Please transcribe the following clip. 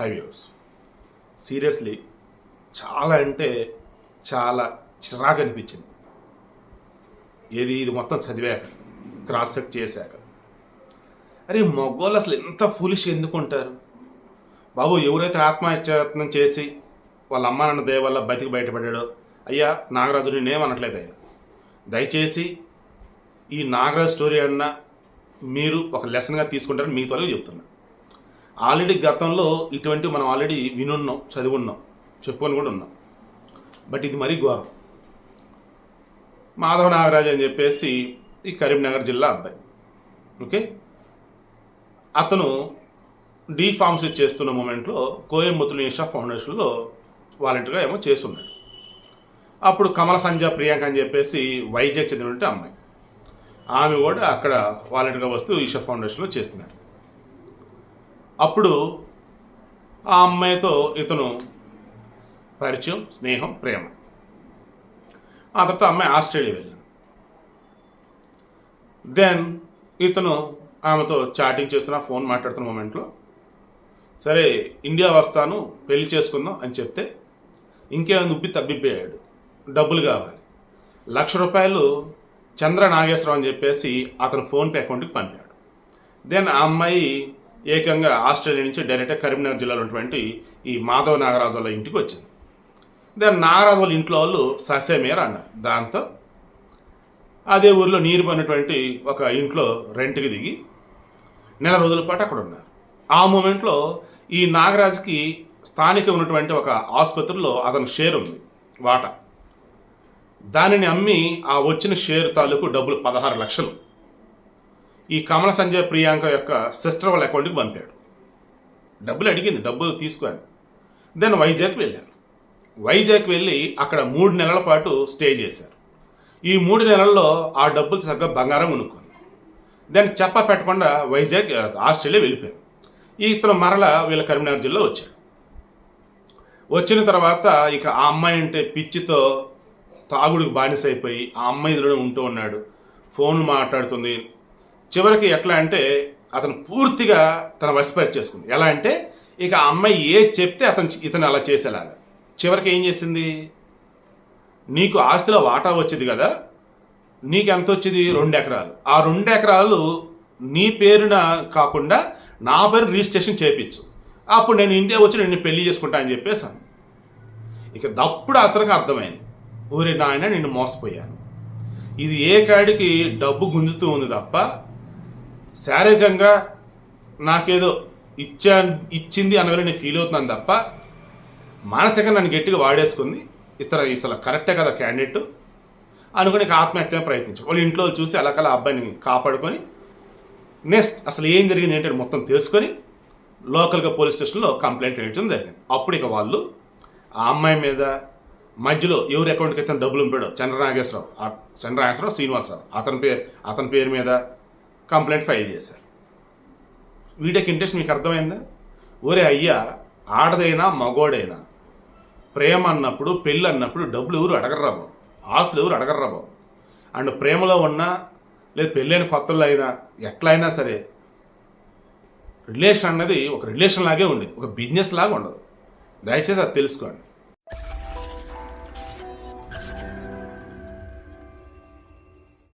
Highways seriously చాలా అంటే చాలా చిరాకు అనిపించింది. ఏది ఇది మొత్తం చదివాక క్రాస్ చెక్ చేశాక. అరే మగోళ్ళు అసలు ఎంత ఫులిష్ ఎందుకు ఉంటారు? బాబు ఎవరైతే ఆత్మహత్యత్నం చేసి వాళ్ళ అమ్మ నాన్న దయ వల్ల బతికి బయటపడ్డాడో అయ్యా నాగరాజు నేనేమనట్లేదు అయ్యా దయచేసి ఈ నాగరాజు స్టోరీ అన్న మీరు ఒక లెసన్గా తీసుకుంటారని మీతో చెప్తున్నాను చెప్తున్నా. ఆల్రెడీ గతంలో ఇటువంటివి మనం ఆల్రెడీ వినున్నాం చదివున్నాం చెప్పుకొని కూడా ఉన్నాం. బట్ ఇది మరీ ఘోరం. మాధవ నాగరాజు అని చెప్పేసి ఈ కరీంనగర్ జిల్లా అబ్బాయి. ఓకే? అతను డీ ఫార్మసీ చేస్తున్న మూమెంట్లో కోయంబత్తూరు నిషా ఫౌండేషన్లో వాలంటీర్గా ఏమో చేస్తున్నాడు. అప్పుడు కమల సంజ ప్రియాంక అని చెప్పేసి వైజాగ్ చెందినటువంటి అమ్మాయి. ఆమె కూడా అక్కడ వాలంటీర్గా వస్తూ ఈషా ఫౌండేషన్లో చేస్తున్నాడు. అప్పుడు ఆ అమ్మాయితో ఇతను పరిచయం స్నేహం ప్రేమ. ఆ తర్వాత అమ్మాయి ఆస్ట్రేలియా వెళ్ళింది. దెన్ ఇతను ఆమెతో చాటింగ్ చేస్తున్న ఫోన్ మాట్లాడుతున్న మూమెంట్లో సరే ఇండియా వస్తాను పెళ్ళి చేసుకుందాం అని చెప్తే ఇంకేమైనా ఉబ్బి తబ్బిపోయాడు డబ్బులు కావాలి. లక్ష రూపాయలు చంద్ర నాగేశ్వరం అని చెప్పేసి అతను ఫోన్పే అకౌంట్కి పంపాడు. దెన్ ఆ అమ్మాయి ఏకంగా ఆస్ట్రేలియా నుంచి డైరెక్ట్గా కరీంనగర్ జిల్లాలో ఉన్నటువంటి ఈ మాధవ నాగరాజు వాళ్ళ ఇంటికి వచ్చింది. దాని నాగరాజు వాళ్ళ ఇంట్లో వాళ్ళు ససేమేర అన్నారు. దాంతో అదే ఊరిలో నీరు పడినటువంటి ఒక ఇంట్లో రెంట్కి దిగి నెల రోజుల పాటు అక్కడ ఉన్నారు. ఆ మూమెంట్లో ఈ నాగరాజుకి స్థానిక ఉన్నటువంటి ఒక ఆసుపత్రిలో అతని షేర్ ఉంది వాటా. దానిని అమ్మి ఆ వచ్చిన షేర్ తాలూకు డబ్బులు పదహారు లక్షలు. ఈ కమల సంజయ్ ప్రియాంక యొక్క సిస్టర్ వాళ్ళ అకౌంట్కి పంపాడు. డబ్బులు అడిగింది డబ్బులు తీసుకొని. దెన్ వైజాగ్ వెళ్ళారు. వైజాగ్ వెళ్ళి అక్కడ మూడు నెలల పాటు స్టే చేశారు. ఈ మూడు నెలల్లో ఆ డబ్బులు తగ్గ బంగారం ఉనుక్కుంది దెన్ చెప్ప పెట్టకుండా వైజాగ్ ఆస్ట్రేలియా వెళ్ళిపోయారు. ఈ ఇతను మరల వీళ్ళ కరీంనగర్ జిల్లా వచ్చాడు. వచ్చిన తర్వాత ఇక ఆ అమ్మాయి అంటే పిచ్చితో తాగుడికి బానిస అయిపోయి ఆ అమ్మాయి ఉంటూ ఉన్నాడు. ఫోన్ మాట్లాడుతుంది చివరికి ఎట్లా అంటే అతను పూర్తిగా తన వశపరి చేసుకుంది. ఎలా అంటే ఇక ఆ అమ్మాయి ఏ చెప్తే అతను ఇతను అలా చేసేలాగా. చివరికి ఏం చేసింది? నీకు ఆస్తిలో వాటా వచ్చేది కదా నీకు ఎంత వచ్చేది రెండు ఎకరాలు ఆ రెండు ఎకరాలు నీ పేరున కాకుండా నా పేరు రిజిస్ట్రేషన్ చేయించు అప్పుడు నేను ఇండియా వచ్చి నేను పెళ్ళి చేసుకుంటా అని చెప్పేసాను ఇక దప్పుడు అతనికి అర్థమైంది. ఊరి నాయన నిన్ను మోసపోయాను. ఇది ఏ కాడికి డబ్బు గుంజుతూ ఉంది తప్ప శారీరకంగా నాకేదో ఇచ్చా ఇచ్చింది అనగా నేను ఫీల్ అవుతున్నాను తప్ప మానసికంగా నన్ను గట్టిగా వాడేసుకుంది. ఇతర ఇసలు కరెక్టే కదా క్యాండిడేట్ అనుకుని ఇక ఆత్మహత్య ప్రయత్నించారు వాళ్ళ ఇంట్లో చూసి అలా అబ్బాయిని కాపాడుకొని నెక్స్ట్ అసలు ఏం జరిగింది ఏంటంటే మొత్తం తెలుసుకొని లోకల్గా పోలీస్ స్టేషన్లో కంప్లైంట్ వేయడం జరిగింది. అప్పుడు ఇక వాళ్ళు ఆ అమ్మాయి మీద మధ్యలో ఎవరి అకౌంట్కి ఇతను డబ్బులు ఉంపాడో చంద్రనాగేశ్వరరావు. ఆ చంద్రనాగేశ్వరరావు శ్రీనివాసరావు. అతని పేరు అతని పేరు మీద కంప్లైంట్ ఫైల్ చేశారు. వీడికి ఇంట్రెస్ట్ మీకు అర్థమైందా? ఒరే అయ్యా ఆడదైనా మగోడైనా ప్రేమ అన్నప్పుడు పెళ్ళి అన్నప్పుడు డబ్బులు ఎవరు అడగర్రా బాబు? ఆస్తులు ఎవరు అడగర్రా బాబు? అండ్ ప్రేమలో ఉన్నా లేదు పెళ్ళైన కొత్తలు అయినా ఎట్లయినా సరే రిలేషన్ అన్నది ఒక రిలేషన్ లాగే ఉండేది. ఒక బిజినెస్ లాగా ఉండదు. దయచేసి అది తెలుసుకోండి.